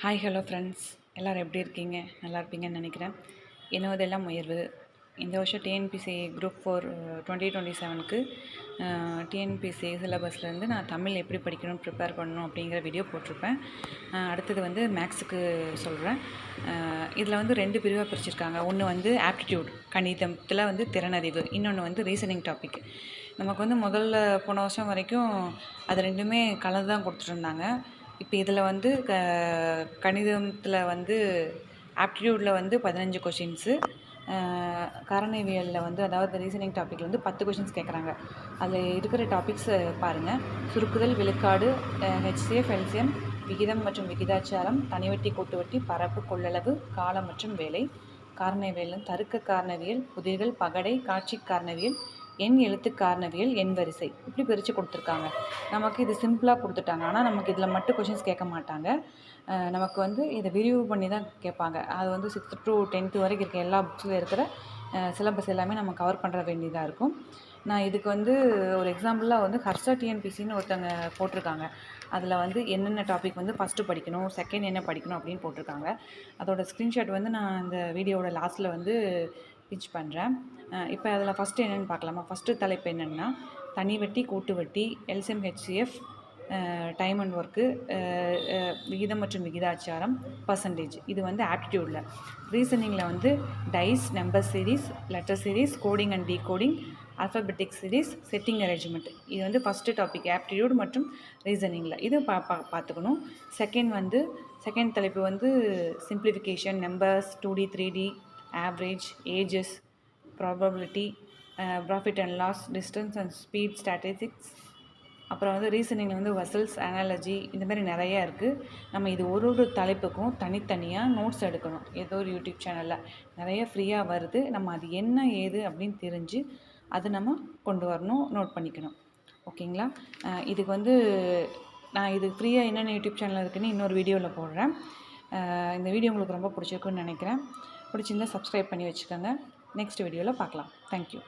Hi hello friends எல்லோரும் எப்படி இருக்கீங்க? நல்லா இருப்பீங்கன்னு நினைக்கிறேன். என்னவதெல்லாம் உயர்வு இந்த வருஷம் TNPSC group four twenty twenty செவனுக்கு டிஎன்பிசி சிலபஸ்லேருந்து நான் தமிழ் எப்படி படிக்கணும் ப்ரிப்பேர் பண்ணணும் அப்படிங்கிற வீடியோ போட்டிருப்பேன். Uh, அடுத்தது வந்து மேக்ஸுக்கு சொல்கிறேன் uh, இதில் வந்து ரெண்டு பிரிவாக பிரிச்சிருக்காங்க. ஒன்று வந்து ஆப்டிடியூட் கணிதத்தில் வந்து திறனறிவு. இன்னொன்று வந்து ரீசனிங் டாபிக் நமக்கு வந்து முதல்ல போன வருஷம் வரைக்கும் அது ரெண்டுமே கலந்து தான் கொடுத்துட்ருந்தாங்க இப்போ இதில் வந்து க கணிதத்தில் வந்து ஆப்டிடியூடில் வந்து பதினஞ்சு கொஷின்ஸு காரணிவியலில் வந்து அதாவது ரீசனிங் டாப்பிக்கில் வந்து பத்து கொஷின்ஸ் கேட்குறாங்க அதில் இருக்கிற டாபிக்ஸ் பாருங்கள் சுருக்குதல் விழுக்காடு ஹெச்சிஎஃப் எல்சிஎம் விகிதம் மற்றும் விகிதாச்சாரம் தனிவட்டி கூட்டுவட்டி பரப்பு கொள்ளளவு காலம் மற்றும் வேலை. காரணவியல் தருக்க காரணவியல் புதிர்கள் பகடை காட்சி காரணவியல் எண் எழுத்துக்காரணவியல் என் எண் வரிசை. இப்படி பிரித்து கொடுத்துருக்காங்க. நமக்கு இது சிம்பிளாக கொடுத்துட்டாங்க. ஆனால் நமக்கு இதில் மட்டும் கொஷின்ஸ் கேட்க மாட்டாங்க. நமக்கு வந்து இதை விரிவு பண்ணி தான் கேட்பாங்க. அது வந்து சிக்ஸ்த் டு டென்த்து வரைக்கும் இருக்க எல்லா புக்ஸில் இருக்கிற சிலபஸ் எல்லாமே நம்ம கவர் பண்ணுற வேண்டியதாக இருக்கும். நான் இதுக்கு வந்து ஒரு எக்ஸாம்பிளாக வந்து ஹர்ஷா டிஎன்பிசின்னு ஒருத்தவங்க போட்டிருக்காங்க. அதில் வந்து என்னென்ன டாபிக் வந்து ஃபஸ்ட்டு படிக்கணும் செகண்ட் என்ன படிக்கணும் அப்படின்னு போட்டிருக்காங்க. அதோட ஸ்க்ரீன்ஷாட் வந்து நான் இந்த வீடியோவோட லாஸ்ட்டில் வந்து பிச் பண்ணுறேன் இப்போ அதில் ஃபஸ்ட்டு என்னென்னு பார்க்கலாமா? ஃபஸ்ட்டு தலைப்பு என்னென்னா தனி வட்டி கூட்டு வட்டி LCM HCF time and work விகிதம் மற்றும் விகிதாச்சாரம் பர்சன்டேஜ் இது வந்து ஆப்டிடியூடில் ரீசனிங்கில் வந்து dice number series letter series coding and decoding alphabetic series setting arrangement இது வந்து ஃபஸ்ட்டு டாபிக் ஆப்டிடியூட் மற்றும் ரீசனிங்கில் இது பா பா பார்த்துக்கணும். செகண்ட் வந்து செகண்ட் தலைப்பு வந்து simplification numbers two D three D average ages probability profit and loss distance and speed statistics அப்புறம் வந்து ரீசனிங்கில் வந்து வசல்ஸ் அனாலஜி இந்த மாதிரி நிறையா இருக்குது நம்ம இது ஒரு ஒரு தலைப்புக்கும் தனித்தனியாக நோட்ஸ் எடுக்கணும். ஏதோ ஒரு யூடியூப் சேனலில் நிறைய ஃப்ரீயாக வருது. நம்ம அது என்ன ஏது அப்படின்னு தெரிஞ்சு அது நம்ம கொண்டு வரணும் நோட் பண்ணிக்கணும். ஓகேங்களா இதுக்கு வந்து நான் இது ஃப்ரீயாக என்னென்ன யூடியூப் சேனல் இருக்குன்னு இன்னொரு வீடியோவில் போடுறேன். இந்த வீடியோ உங்களுக்கு ரொம்ப பிடிச்சிருக்குன்னு நினைக்கிறேன். பிடிச்சிருந்தால் சப்ஸ்கிரைப் பண்ணி வச்சுக்கோங்க. நெக்ஸ்ட் வீடியோவில் பார்க்கலாம். தேங்க்யூ